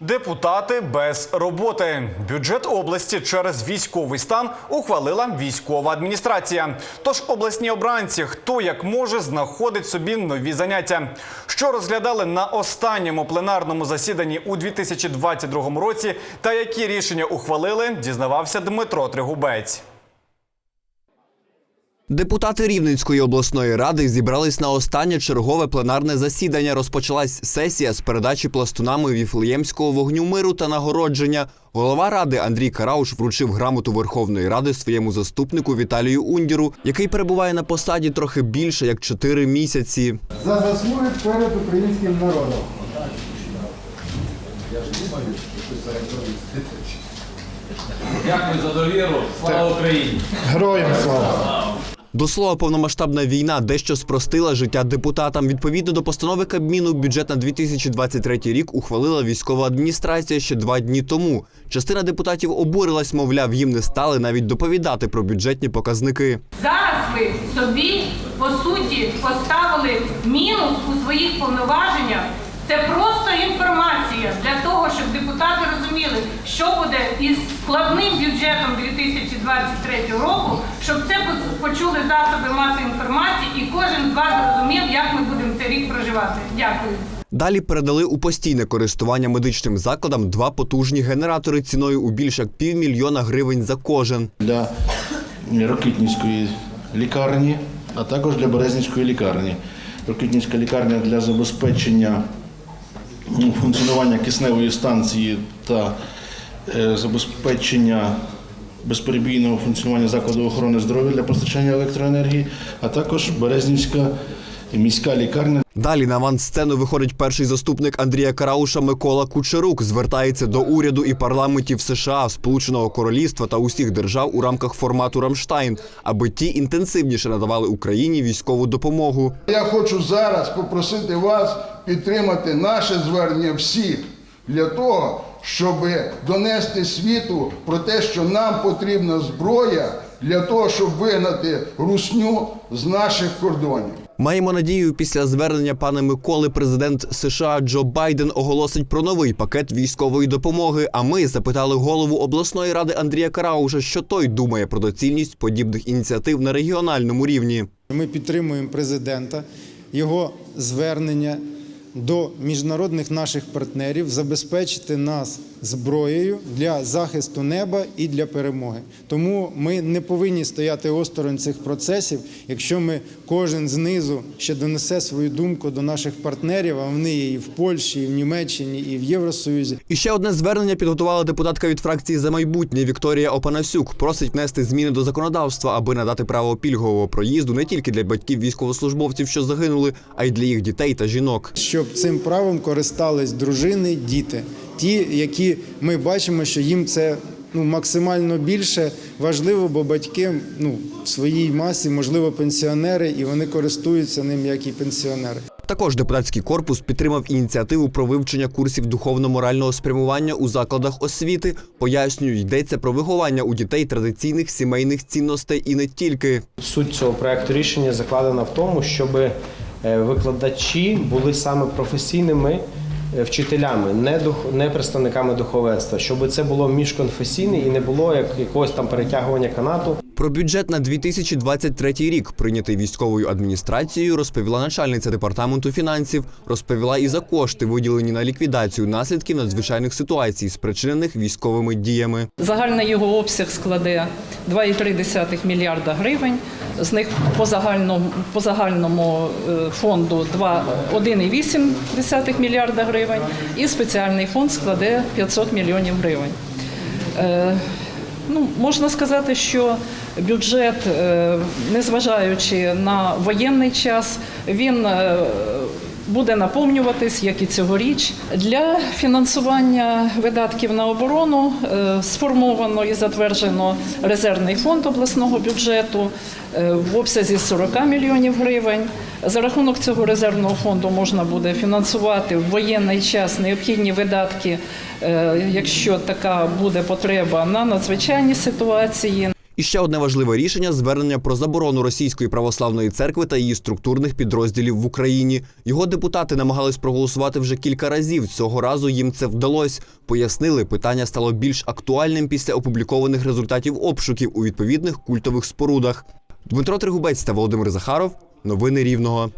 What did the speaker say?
Депутати без роботи. Бюджет області через військовий стан ухвалила військова адміністрація. Тож обласні обранці, хто як може, знаходить собі нові заняття. Що розглядали на останньому пленарному засіданні у 2022 році, та які рішення ухвалили, дізнавався Дмитро Тригубець. Депутати Рівненської обласної ради зібрались на останнє чергове пленарне засідання. Розпочалась сесія з передачі пластунами віфлеємського вогню миру та нагородження. Голова ради Андрій Карауш вручив грамоту Верховної Ради своєму заступнику Віталію Ундіру, який перебуває на посаді трохи більше як чотири місяці. за заслуги перед українським народом. Дякую за довіру. Слава Україні! Героям слава! До слова, повномасштабна війна дещо спростила життя депутатам. Відповідно до постанови Кабміну, бюджет на 2023 рік ухвалила військова адміністрація ще два дні тому. Частина депутатів обурилась, мовляв, їм не стали навіть доповідати про бюджетні показники. Зараз ви собі по суті поставили мінус у своїх повноваженнях. Це просто інформація для того, щоб депутати розуміли, що буде із складним бюджетом 2023 року, щоб це почули засоби масової інформації, і кожен з вас зрозумів, як ми будемо цей рік проживати. Дякую. Dалі передали у постійне користування медичним закладам два потужні генератори ціною у більш як півмільйона гривень за кожен. для Рокитнівської лікарні, а також для Березнівської лікарні. Рокитнівська лікарня для забезпечення функціонування кисневої станції та е, забезпечення безперебійного функціонування закладу охорони здоров'я для постачання електроенергії, а також Березнівська міська лікарня Далі на авансцену виходить перший заступник Андрія Карауша Микола Кучерук. Звертається до уряду і парламентів США, Сполученого Королівства та усіх держав у рамках формату Рамштайн, аби ті інтенсивніше надавали Україні військову допомогу. Я хочу зараз попросити вас підтримати наше звернення всіх для того, щоб донести світу про те, що нам потрібна зброя для того, щоб вигнати русню з наших кордонів. Маємо надію, після звернення пана Миколи президент США Джо Байден оголосить про новий пакет військової допомоги. А ми запитали голову обласної ради Андрія Карауша, що той думає про доцільність подібних ініціатив на регіональному рівні. Ми підтримуємо президента, його звернення до міжнародних наших партнерів забезпечити нас зброєю для захисту неба і для перемоги. Тому ми не повинні стояти осторонь цих процесів, якщо ми кожен знизу ще донесе свою думку до наших партнерів, а вони є і в Польщі, і в Німеччині, і в Євросоюзі. І ще одне звернення підготувала депутатка від фракції за майбутнє Вікторія Опанасюк. Просить внести зміни до законодавства, аби надати право пільгового проїзду не тільки для батьків військовослужбовців, що загинули, а й для їх дітей та жінок. Щоб цим правом користались дружини, діти, ті, які ми бачимо, що їм це ну максимально більше важливо, бо батьки ну в своїй масі, можливо, пенсіонери, і вони користуються ним як і пенсіонери. Також депутатський корпус підтримав ініціативу про вивчення курсів духовно-морального спрямування у закладах освіти. Пояснюю, йдеться про виховання у дітей традиційних сімейних цінностей і не тільки. Суть цього проекту рішення закладена в тому, щоб е, викладачі були саме професійними е, вчителями, не дух, не представниками духовенства, щоб це було міжконфесійне і не було як якогось там перетягування канату. Про бюджет на 2023 рік, прийнятий військовою адміністрацією, розповіла начальниця департаменту фінансів. Розповіла і за кошти, виділені на ліквідацію наслідків надзвичайних ситуацій, спричинених військовими діями. Загальний його обсяг складе 2,3 мільярда гривень. З них по загальному, по загальному е, фонду два- 1,8 мільярда гривень і спеціальний фонд складе 500 мільйонів гривень. Е, Ну, можна сказати, що бюджет, е, незважаючи на воєнний час, він буде наповнюватись, як і цьогоріч. Для фінансування видатків на оборону е, сформовано і затверджено резервний фонд обласного бюджету е, в обсязі 40 мільйонів гривень. За рахунок цього резервного фонду можна буде фінансувати в воєнний час необхідні видатки, е, якщо така буде потреба на надзвичайні ситуації. І ще одне важливе рішення звернення про заборону російської православної церкви та її структурних підрозділів в Україні. Його депутати намагались проголосувати вже кілька разів. Цього разу їм це вдалося. Пояснили, питання стало більш актуальним після опублікованих результатів обшуків у відповідних культових спорудах. Дмитро Тригубець та Володимир Захаров. Новини Рівного.